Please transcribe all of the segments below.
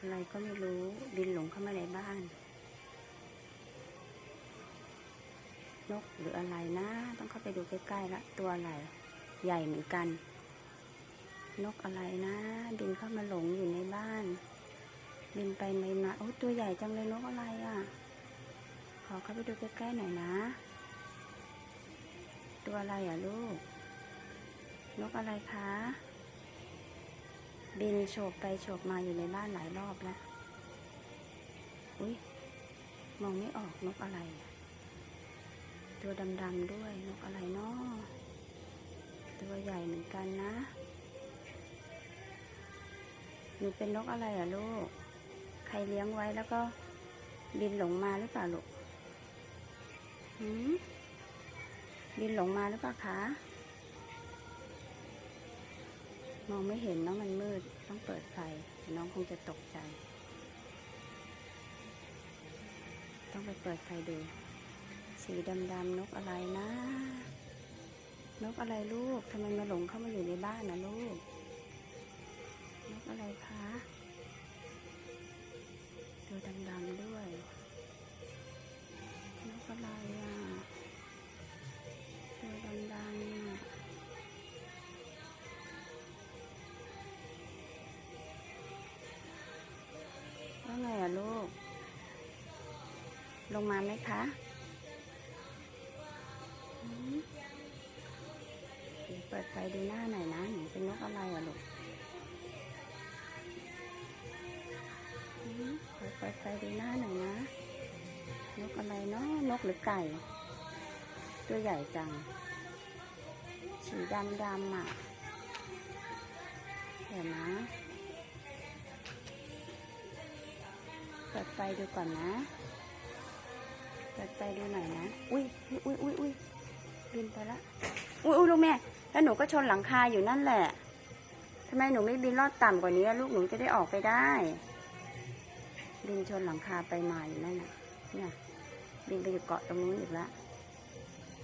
อะไรก็ไม่รู้บินหลงเข้ามาในบ้าน นกหรืออะไรนะ ต้องเข้าไปดูใกล้ๆละตัวอะไรใหญ่เหมือนกัน นกอะไรนะ บินเข้ามาหลงอยู่ในบ้าน บินไปไม่มาโอ้ตัวใหญ่จังเลยนกอะไรอะ ขอเข้าไปดูใกล้ๆหน่อยนะ ตัวอะไรอะลูก นกอะไรคะ บินโฉบไปโฉบมาอยู่ในบ้านหลายรอบแล้ว อุ้ยมองไม่ออกนกอะไร ตัวดำๆด้วยนกอะไรเนาะตัวใหญ่เหมือนกันนะ หนูเป็นนกอะไรอะลูก ใครเลี้ยงไว้แล้วก็บินหลงมาหรือเปล่าลูกบินหลงมาหรือเปล่าคะ มองไม่เห็นเน้องมันมืด ต้องเปิดไฟ น้องคงจะตกใจ ต้องไปเปิดไฟดู สีดำๆนกอะไรนะ นกอะไรลูกทำไมมาหลงเข้ามาอยู่ในบ้านนะลูก นกอะไรคะ ไงอะลูก ลงมาไหมคะเปิดไฟดูหน้าหน่อยนะหนูเป็นนกอะไรอะลูกเปิดไฟดูหน้าหน่อยนะ นกอะไรเนาะนกหรือไก่ ตัวใหญ่จัง สีดำดำอะ ปิดไฟดูก่อนนะ เปิดไฟดูหน่อยนะ อุ้ยอุ้ยอุ้ยอุ้ยบินไปละ อุ้ยอุ้ยลูกแม่ แล้วหนูก็ชนหลังคาอยู่นั่นแหละทำไมหนูไม่บินลอดต่ำกว่านี้ลูกหนูจะได้ออกไปได้ บินชนหลังคาไปมาอยู่นั่นน่ะ เนี่ย บินไปอยู่เกาะตรงนู้นอีกแล้ว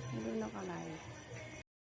ไม่รู้นกอะไร